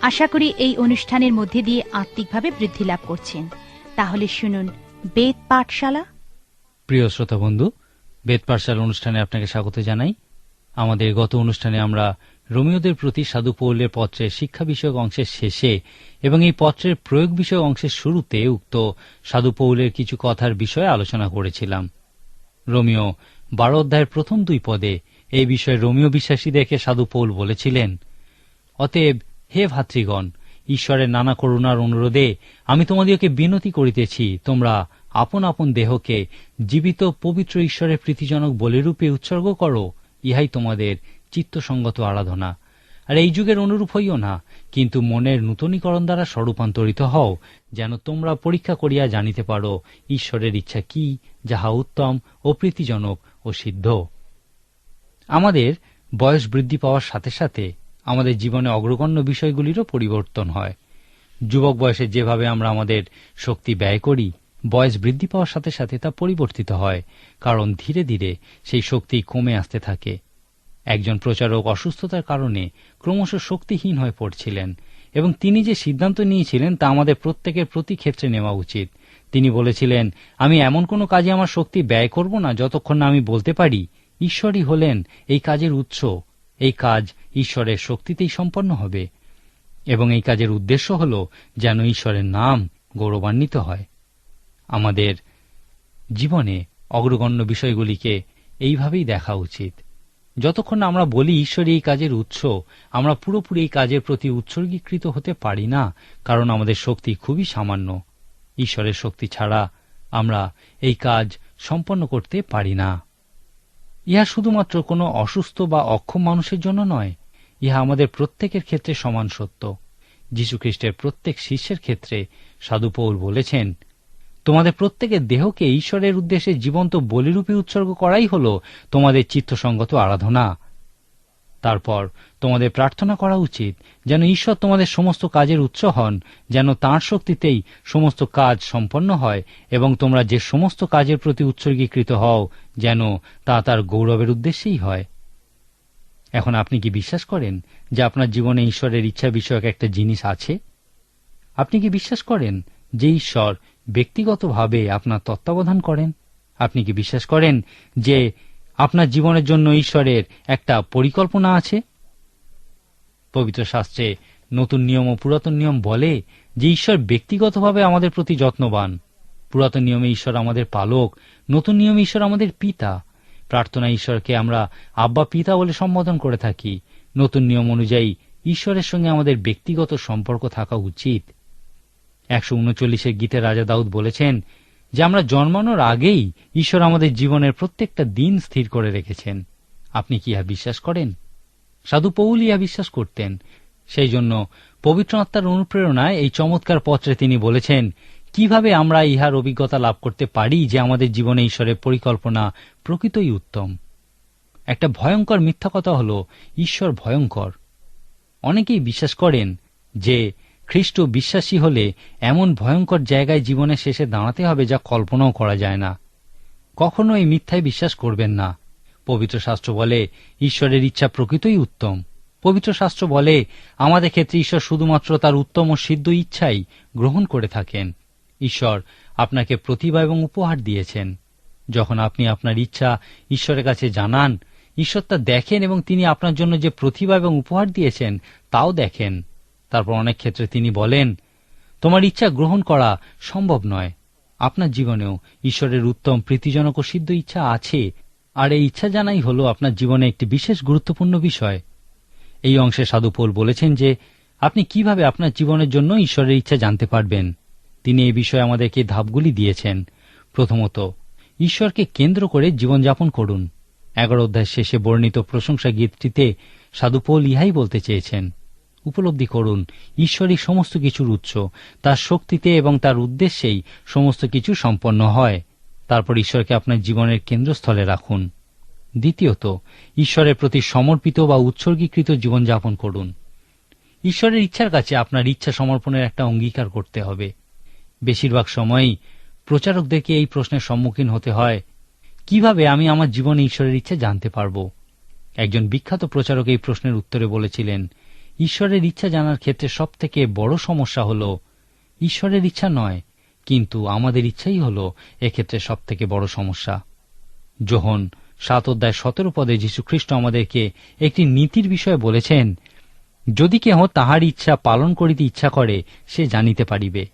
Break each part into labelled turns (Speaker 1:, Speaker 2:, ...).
Speaker 1: আশা করি এই অনুষ্ঠানের মধ্যে দিয়ে আত্মিকভাবে বৃদ্ধি লাভ করছেন। তাহলে শুনুন, বেদ পাঠশালা।
Speaker 2: প্রিয় শ্রোতা বন্ধু, বেদ পাঠশালা অনুষ্ঠানে আপনাকে স্বাগত জানাই। আমাদের গত অনুষ্ঠানে আমরা রোমিওদের প্রতি সাধু পৌলের পত্রের শিক্ষা বিষয়ক অংশের শেষে এবং এই পত্রের প্রয়োগ বিষয়ক অংশের শুরুতে উক্ত সাধু পৌলের কিছু কথার বিষয়ে আলোচনা করেছিলাম। রোমিও বারো অধ্যায়ের প্রথম দুই পদে এই বিষয়ে রোমিও বিশ্বাসীদেরকে সাধু পৌল বলেছিলেন। অতএব হে ভাতৃগণ, ঈশ্বরের নানা করুণার অনুরোধে আমি তোমাদিওকে বিনতি করিতেছি। তোমরা আপন আপন দেহকে জীবিত পবিত্র ঈশ্বরের প্রীতিজনক বলিরূপে উৎসর্গ করো, ইহাই তোমাদের চিত্তসঙ্গত আরাধনা। আর এই যুগের অনুরূপ হইও না, কিন্তু মনের নূতনীকরণ দ্বারা স্বরূপান্তরিত হও, যেন তোমরা পরীক্ষা করিয়া জানিতে পারো ঈশ্বরের ইচ্ছা কি, যাহা উত্তম ও প্রীতিজনক ও সিদ্ধ। আমাদের বয়স বৃদ্ধি পাওয়ার সাথে সাথে আমাদের জীবনে অগ্রগণ্য বিষয়গুলিরও পরিবর্তন হয়। যুবক বয়সে যেভাবে আমরা আমাদের শক্তি ব্যয় করি, বয়স বৃদ্ধি পাওয়ার সাথে সাথে তা পরিবর্তিত হয়, কারণ ধীরে ধীরে সেই শক্তি কমে আসতে থাকে। একজন প্রচারক অসুস্থতার কারণে ক্রমশ শক্তিহীন হয়ে পড়ছিলেন, এবং তিনি যে সিদ্ধান্ত নিয়েছিলেন তা আমাদের প্রত্যেকের প্রতি ক্ষেত্রে নেওয়া উচিত। তিনি বলেছিলেন, আমি এমন কোনো কাজে আমার শক্তি ব্যয় করব না, যতক্ষণ না আমি বলতে পারি, ঈশ্বরই হলেন এই কাজের উৎস। এই কাজ ঈশ্বরের শক্তিতেই সম্পন্ন হবে। এবং এই কাজের উদ্দেশ্য হল যেন ঈশ্বরের নাম গৌরবান্বিত হয়। আমাদের জীবনে অগ্রগণ্য বিষয়গুলিকে এইভাবেই দেখা উচিত। যতক্ষণ আমরা বলি ঈশ্বরই এই কাজের উৎস, আমরা পুরোপুরি এই কাজের প্রতি উৎসর্গীকৃত হতে পারি না, কারণ আমাদের শক্তি খুবই সামান্য। ঈশ্বরের শক্তি ছাড়া আমরা এই কাজ সম্পন্ন করতে পারি না। ইহা শুধুমাত্র কোনো অসুস্থ বা অক্ষম মানুষের জন্য নয়, ইহা আমাদের প্রত্যেকের ক্ষেত্রে সমান সত্য। যীশুখ্রিস্টের প্রত্যেক শিষ্যের ক্ষেত্রে সাধুপৌর বলেছেন, তোমাদের প্রত্যেকের দেহকে ঈশ্বরের উদ্দেশ্যে জীবন্ত বলিরূপে উৎসর্গ করাই হল তোমাদের চিত্তসঙ্গত আরাধনা। তারপর তোমাদের প্রার্থনা করা উচিত, যেন ঈশ্বর তোমাদের সমস্ত কাজের উৎস হন, যেন তাঁর শক্তিতেই সমস্ত কাজ সম্পন্ন হয়, এবং তোমরা যে সমস্ত কাজের প্রতি উৎসর্গীকৃত হও, যেন তা তার গৌরবের উদ্দেশ্যেই হয়। এখন আপনি কি বিশ্বাস করেন যে আপনার জীবনে ঈশ্বরের ইচ্ছা বিষয়ক একটা জিনিস আছে? আপনি কি বিশ্বাস করেন যে ঈশ্বর ব্যক্তিগতভাবে আপনার তত্ত্বাবধান করেন? আপনি কি বিশ্বাস করেন যে আপনার জীবনের জন্য ঈশ্বরের একটা পরিকল্পনা আছে? পবিত্র শাস্ত্রে নতুন নিয়ম ও পুরাতন নিয়ম বলে যে ঈশ্বর ব্যক্তিগতভাবে আমাদের প্রতি যত্নবান। পুরাতন নিয়মে ঈশ্বর আমাদের পালক, নতুন নিয়মে ঈশ্বর আমাদের পিতা। প্রার্থনা ঈশ্বরকে আমরা আব্বা পিতা বলে সম্বোধন করে থাকি। নতুন নিয়ম অনুযায়ী ঈশ্বরের সঙ্গে আমাদের ব্যক্তিগত সম্পর্ক থাকা উচিত। একশো উনচল্লিশের গীতে রাজা দাউদ বলেছেন যে আমরা জন্মানোর আগেই ঈশ্বর আমাদের জীবনের প্রত্যেকটা দিন স্থির করে রেখেছেন। আপনি কি ইহা বিশ্বাস করেন? সাধু পৌল ইহা বিশ্বাস করতেন। সেই জন্য পবিত্র আত্মার অনুপ্রেরণায় এই চমৎকার পত্রে তিনি বলেছেন, কীভাবে আমরা ইহার অভিজ্ঞতা লাভ করতে পারি যে আমাদের জীবনে ঈশ্বরের পরিকল্পনা প্রকৃতই উত্তম? একটা ভয়ঙ্কর মিথ্যা কথা হল, ঈশ্বর ভয়ঙ্কর। অনেকেই বিশ্বাস করেন যে খ্রিস্ট বিশ্বাসী হলে এমন ভয়ঙ্কর জায়গায় জীবনের শেষে দাঁড়াতে হবে যা কল্পনাও করা যায় না। কখনো এই মিথ্যায় বিশ্বাস করবেন না। পবিত্র শাস্ত্র বলে, ঈশ্বরের ইচ্ছা প্রকৃতই উত্তম। পবিত্র শাস্ত্র বলে, আমাদের ক্ষেত্রে ঈশ্বর শুধুমাত্র তার উত্তম ও সিদ্ধ ইচ্ছাই গ্রহণ করে থাকেন। ঈশ্বর আপনাকে প্রতিভা এবং উপহার দিয়েছেন। যখন আপনি আপনার ইচ্ছা ঈশ্বরের কাছে জানান, ঈশ্বর তা দেখেন এবং তিনি আপনার জন্য যে প্রতিভা এবং উপহার দিয়েছেন, তাও দেখেন। তারপর অনেক ক্ষেত্রে তিনি বলেন, তোমার ইচ্ছা গ্রহণ করা সম্ভব নয়। আপনার জীবনেও ঈশ্বরের উত্তম, প্রীতিজনক ও সিদ্ধ ইচ্ছা আছে। আর এই ইচ্ছা জানাই হল আপনার জীবনে একটি বিশেষ গুরুত্বপূর্ণ বিষয়। এই অংশে সাধুপোল বলেছেন যে, আপনি কীভাবে আপনার জীবনের জন্য ঈশ্বরের ইচ্ছা জানতে পারবেন? তিনি এই বিষয়ে আমাদেরকে ধাপগুলি দিয়েছেন। প্রথমত, ঈশ্বরকে কেন্দ্র করে জীবনযাপন করুন। এগারো অধ্যায় শেষে বর্ণিত প্রশংসা গীতটিতে সাধুপোল ইহাই বলতে চেয়েছেন উপলব্ধি করুন। ঈশ্বরই সমস্ত কিছুর উৎস। তার শক্তিতে এবং তার উদ্দেশ্যেই সমস্ত কিছু সম্পন্ন হয়। তারপর ঈশ্বরকে আপনার জীবনের কেন্দ্রস্থলে রাখুন। দ্বিতীয়ত, ঈশ্বরের প্রতি সমর্পিত বা উৎসর্গীকৃত জীবনযাপন করুন। ঈশ্বরের ইচ্ছার কাছে আপনার ইচ্ছা সমর্পণের একটা অঙ্গীকার করতে হবে। বেশিরভাগ সময়ই প্রচারকদেরকে এই প্রশ্নের সম্মুখীন হতে হয়, কীভাবে আমি আমার জীবনে ঈশ্বরের ইচ্ছা জানতে পারব? একজন বিখ্যাত প্রচারক এই প্রশ্নের উত্তরে বলেছিলেন ঈশ্বরের ইচ্ছা জানার ক্ষেত্রে সবথেকে বড় সমস্যা হল ঈশ্বরের ইচ্ছা নয়, কিন্তু আমাদের ইচ্ছাই হল এক্ষেত্রে সবথেকে বড় সমস্যা। যোহন সাত অধ্যায় সতেরো পদে যীশুখ্রিস্ট আমাদেরকে একটি নীতির বিষয়ে বলেছেন, যদি কেহ তাহার ইচ্ছা পালন করিতে ইচ্ছা করে, সে জানিতে পারিবে।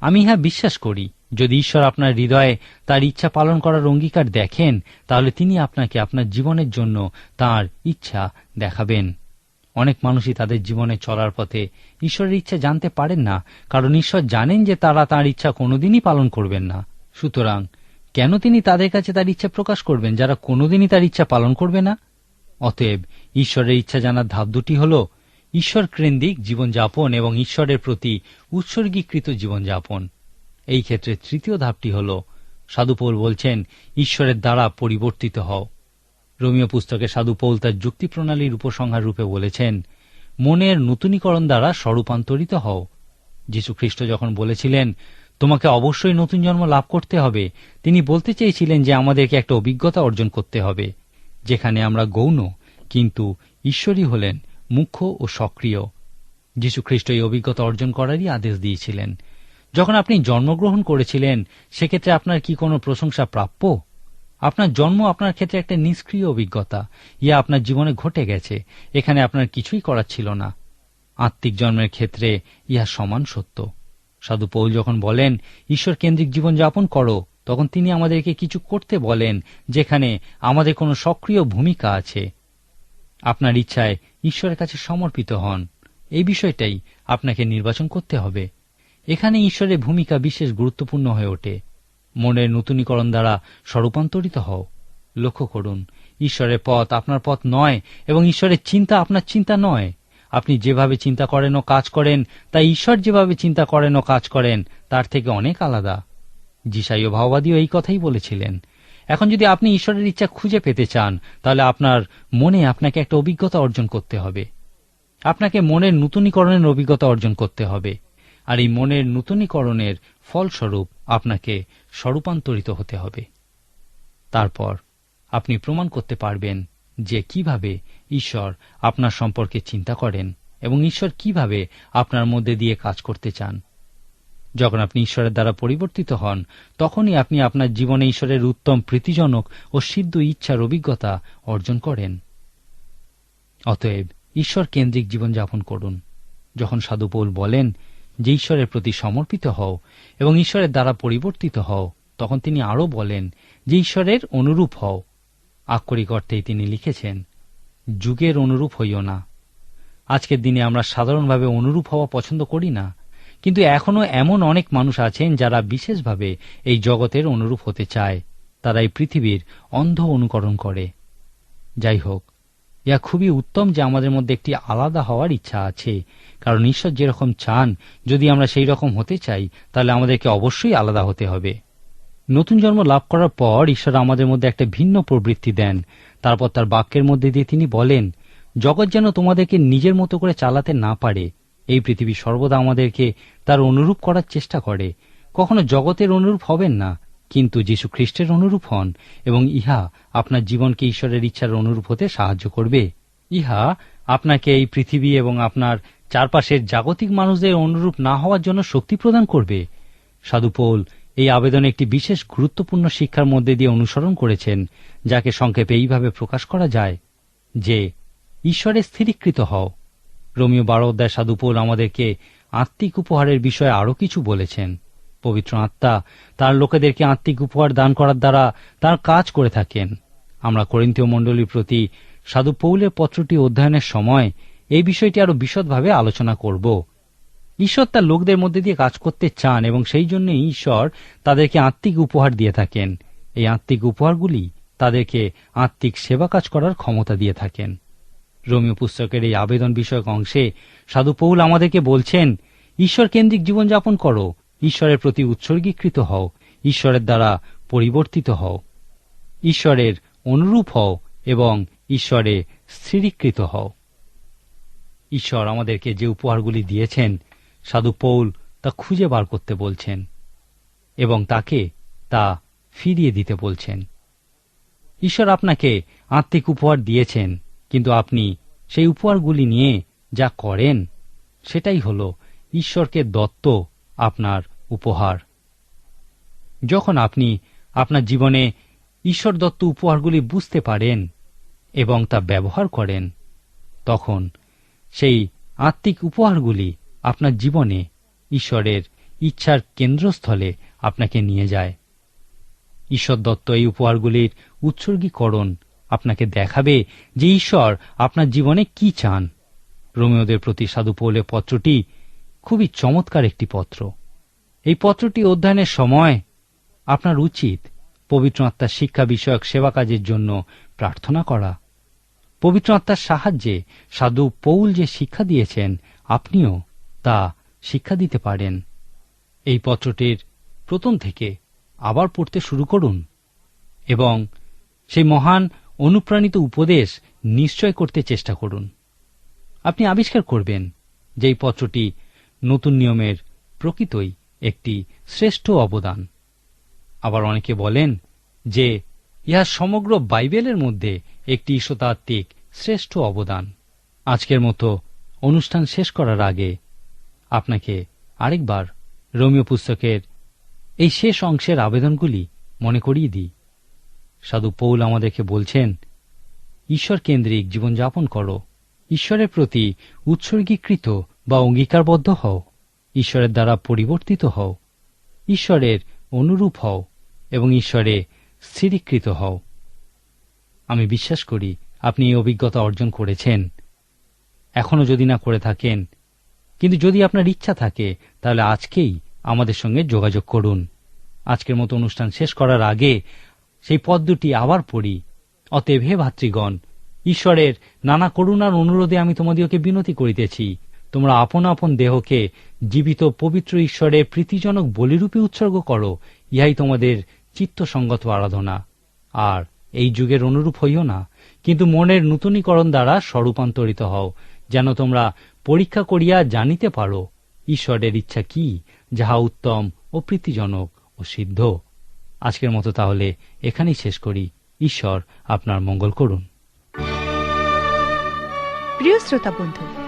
Speaker 2: আমি ইহা বিশ্বাস করি, যদি ঈশ্বর আপনার হৃদয়ে তার ইচ্ছা পালন করার অঙ্গীকার দেখেন, তাহলে তিনি আপনাকে আপনার জীবনের জন্য তার ইচ্ছা দেখাবেন। অনেক মানুষই তাদের জীবনে চলার পথে ঈশ্বরের ইচ্ছা জানতে পারেন না, কারণ ঈশ্বর জানেন যে তারা তার ইচ্ছা কোনোদিনই পালন করবেন না। সুতরাং, কেন তিনি তাদের কাছে তার ইচ্ছা প্রকাশ করবেন, যারা কোনোদিনই তার ইচ্ছা পালন করবে না? অতএব, ঈশ্বরের ইচ্ছা জানার ধাপ দুটি হল, ঈশ্বর কেন্দ্রিক জীবনযাপন এবং ঈশ্বরের প্রতি উৎসর্গীকৃত জীবনযাপন। এই ক্ষেত্রে তৃতীয় ধাপটি হল, সাধুপৌল বলছেন, ঈশ্বরের দ্বারা পরিবর্তিত হও। রোমিও পুস্তকে সাধুপৌল তার যুক্তি প্রণালীর উপসংহার রূপে বলেছেন, মনের নতুনীকরণ দ্বারা স্বরূপান্তরিত হও। যীশুখ্রিস্ট যখন বলেছিলেন, তোমাকে অবশ্যই নতুন জন্ম লাভ করতে হবে, তিনি বলতে চেয়েছিলেন যে আমাদেরকে একটা অভিজ্ঞতা অর্জন করতে হবে, যেখানে আমরা গৌণ, কিন্তু ঈশ্বরই হলেন মুখ্য ও সক্রিয়। যীশুখ্রিস্ট এই অভিজ্ঞতা অর্জন করারই আদেশ দিয়েছিলেন। যখন আপনি জন্মগ্রহণ করেছিলেন, সেক্ষেত্রে আপনার কি কোনো প্রশংসা প্রাপ্য? আপনার জন্ম আপনার ক্ষেত্রে একটা নিষ্ক্রিয় অভিজ্ঞতা। ইয়া আপনার জীবনে ঘটে গেছে। এখানে আপনার কিছুই করার ছিল না। আত্মিক জন্মের ক্ষেত্রে ইহা সমান সত্য। সাধু পৌল যখন বলেন, ঈশ্বর কেন্দ্রিক জীবনযাপন করো, তখন তিনি আমাদেরকে কিছু করতে বলেন, যেখানে আমাদের কোনো সক্রিয় ভূমিকা আছে। আপনার ইচ্ছায় ঈশ্বরের কাছে সমর্পিত হন। এই বিষয়টাই আপনাকে নির্বাচন করতে হবে। এখানে ঈশ্বরের ভূমিকা বিশেষ গুরুত্বপূর্ণ হয়ে ওঠে। মনের নতুনীকরণ দ্বারা স্বরূপান্তরিত হও। লক্ষ্য করুন, ঈশ্বরের পথ আপনার পথ নয় এবং ঈশ্বরের চিন্তা আপনার চিন্তা নয়। আপনি যেভাবে চিন্তা করেন ও কাজ করেন তা ঈশ্বর যেভাবে চিন্তা করেন ও কাজ করেন, তার থেকে অনেক আলাদা। জিসাইও ভাওবাদীও এই কথাই বলেছিলেন। এখন যদি আপনি ঈশ্বরের ইচ্ছা খুঁজে পেতে চান, তাহলে আপনার মনে আপনাকে একটা অভিজ্ঞতা অর্জন করতে হবে। আপনাকে মনের নূতনীকরণের অভিজ্ঞতা অর্জন করতে হবে। আর এই মনের নূতনীকরণের ফলস্বরূপ আপনাকে স্বরূপান্তরিত হতে হবে। তারপর আপনি প্রমাণ করতে পারবেন যে কীভাবে ঈশ্বর আপনার সম্পর্কে চিন্তা করেন এবং ঈশ্বর কীভাবে আপনার মধ্যে দিয়ে কাজ করতে চান। যখন আপনি ঈশ্বরের দ্বারা পরিবর্তিত হন, তখনই আপনি আপনার জীবনে ঈশ্বরের উত্তম, প্রীতিজনক ও সিদ্ধ ইচ্ছার অভিজ্ঞতা অর্জন করেন। অতএব ঈশ্বর কেন্দ্রিক জীবনযাপন করুন। যখন সাধুপৌল বলেন যে ঈশ্বরের প্রতি সমর্পিত হও এবং ঈশ্বরের দ্বারা পরিবর্তিত হও, তখন তিনি আরও বলেন, যে ঈশ্বরের অনুরূপ হও। আক্ষরিক অর্থেই তিনি লিখেছেন, যুগের অনুরূপ হইও না। আজকের দিনে আমরা সাধারণভাবে অনুরূপ হওয়া পছন্দ করি না, কিন্তু এখনও এমন অনেক মানুষ আছেন যারা বিশেষভাবে এই জগতের অনুরূপ হতে চায়। তারা এই পৃথিবীর অন্ধ অনুকরণ করে। যাই হোক ইয়া খুবই উত্তম যে আমাদের মধ্যে একটি আলাদা হওয়ার ইচ্ছা আছে। কারণ ঈশ্বর যেরকম চান, যদি আমরা সেই রকম হতে চাই, তাহলে আমাদেরকে অবশ্যই আলাদা হতে হবে। নতুন জন্ম লাভ করার পর ঈশ্বর আমাদের মধ্যে একটা ভিন্ন প্রবৃত্তি দেন। তারপর তার বাক্যের মধ্যে দিয়ে তিনি বলেন, জগৎ যেন তোমাদেরকে নিজের মতো করে চালাতে না পারে, এই পৃথিবী সর্বদা আমাদেরকে তার অনুরূপ করার চেষ্টা করে। কখনো জগতের অনুরূপ হবেন না কিন্তু যীশু খ্রিস্টের অনুরূপ হন এবং ইহা আপনার জীবনকে ঈশ্বরের ইচ্ছার অনুরূপ হতে সাহায্য করবে। ইহা আপনাকে এই পৃথিবী এবং আপনার চারপাশের জাগতিক মানুষদের অনুরূপ না হওয়ার জন্য শক্তি প্রদান করবে। সাধুপোল এই আবেদনে একটি বিশেষ গুরুত্বপূর্ণ শিক্ষার মধ্যে দিয়ে অনুসরণ করেছেন, যাকে সংক্ষেপে এইভাবে প্রকাশ করা যায় যে, ঈশ্বরে স্থিরীকৃত হও। রোমিও বারো অধ্যায় সাধুপৌল আমাদেরকে আত্মিক উপহারের বিষয়ে আরও কিছু বলেছেন। পবিত্র আত্মা, তার লোকেদেরকে আত্মিক উপহার দান করার দ্বারা তার কাজ করে থাকেন। আমরা করিন্তীয় মণ্ডলীর প্রতি সাধু পৌলের পত্রটি অধ্যয়নের সময় এই বিষয়টি আরও বিশদভাবে আলোচনা করব। ঈশ্বর তার লোকদের মধ্যে দিয়ে কাজ করতে চান এবং সেই জন্যই ঈশ্বর তাদেরকে আত্মিক উপহার দিয়ে থাকেন। এই আত্মিক উপহারগুলি তাদেরকে আত্মিক সেবা কাজ করার ক্ষমতা দিয়ে থাকেন। রোমিও পুস্তকের এই আবেদন বিষয়ক অংশে সাধু পৌল আমাদেরকে বলছেন, ঈশ্বর কেন্দ্রিক জীবনযাপন করো ঈশ্বরের প্রতি উৎসর্গীকৃত হও, ঈশ্বরের দ্বারা পরিবর্তিত হও, ঈশ্বরের অনুরূপ হও এবং ঈশ্বরে স্থিরীকৃত হও। ঈশ্বর আমাদেরকে যে উপহারগুলি দিয়েছেন, সাধু পৌল তা খুঁজে বার করতে বলছেন এবং তাকে তা ফিরিয়ে দিতে বলছেন। ঈশ্বর আপনাকে আত্মিক উপহার দিয়েছেন, কিন্তু আপনি সেই উপহারগুলি নিয়ে যা করেন, সেটাই হল ঈশ্বরকে দত্ত আপনার উপহার। যখন আপনি আপনার জীবনে ঈশ্বর দত্ত উপহারগুলি বুঝতে পারেন এবং তা ব্যবহার করেন, তখন সেই আত্মিক উপহারগুলি আপনার জীবনে ঈশ্বরের ইচ্ছার কেন্দ্রস্থলে আপনাকে নিয়ে যায়। ঈশ্বর দত্ত এই উপহারগুলির উৎসর্গীকরণ আপনাকে দেখাবে যে ঈশ্বর আপনার জীবনে কি চান। রোমিওদের প্রতি সাধু পৌলের পত্রটি খুবই চমৎকার একটি পত্র। এই পত্রটি অধ্যয়নের সময় আপনার উচিত পবিত্র আত্মার শিক্ষা বিষয়ক সেবা কাজের জন্য প্রার্থনা করা। পবিত্র আত্মার সাহায্যে সাধু পৌল যে শিক্ষা দিয়েছেন, আপনিও তা শিক্ষা দিতে পারেন। এই পত্রটির প্রথম থেকে আবার পড়তে শুরু করুন এবং সেই মহান অনুপ্রাণিত উপদেশ নিশ্চয় করতে চেষ্টা করুন। আপনি আবিষ্কার করবেন যে এই পত্রটি নতুন নিয়মের প্রকৃতই একটি শ্রেষ্ঠ অবদান। আবার অনেকে বলেন যে, ইহা সমগ্র বাইবেলের মধ্যে একটি ঈশ্বতাত্ত্বিক শ্রেষ্ঠ অবদান। আজকের মতো অনুষ্ঠান শেষ করার আগে আপনাকে আরেকবার রোমিও পুস্তকের এই শেষ অংশের আবেদনগুলি মনে করিয়ে দিই। সাধু পৌল আমাদেরকে বলছেন ঈশ্বর কেন্দ্রিক জীবনযাপন করো। ঈশ্বরের প্রতি উৎসর্গীকৃত বা অঙ্গীকারবদ্ধ হও, ঈশ্বরের দ্বারা পরিবর্তিত হও, ঈশ্বরের অনুরূপ হও এবং ঈশ্বরে স্থিরীকৃত হও। আমি বিশ্বাস করি, আপনি এই অভিজ্ঞতা অর্জন করেছেন। এখনও যদি না করে থাকেন, কিন্তু যদি আপনার ইচ্ছা থাকে, তাহলে আজকেই আমাদের সঙ্গে যোগাযোগ করুন। আজকের মতো অনুষ্ঠান শেষ করার আগে সেই পদ দুটি আবার পড়ি। অতএব হে ভাতৃগণ, ঈশ্বরের নানা করুণার অনুরোধে আমি তোমাদিওকে বিনতি করিতেছি। তোমরা আপন আপন দেহকে জীবিত পবিত্র ঈশ্বরের প্রীতিজনক বলিরূপে উৎসর্গ করো, ইহাই তোমাদের চিত্তসঙ্গত আরাধনা। আর এই যুগের অনুরূপ হইও না, কিন্তু মনের নূতনীকরণ দ্বারা স্বরূপান্তরিত হও, যেন তোমরা পরীক্ষা করিয়া জানিতে পারো, ঈশ্বরের ইচ্ছা কি, যাহা উত্তম ও প্রীতিজনক ও সিদ্ধ। আজকের মতো তাহলে এখানেই শেষ করি। ঈশ্বর আপনার মঙ্গল করুন।
Speaker 1: প্রিয় শ্রোতা বন্ধু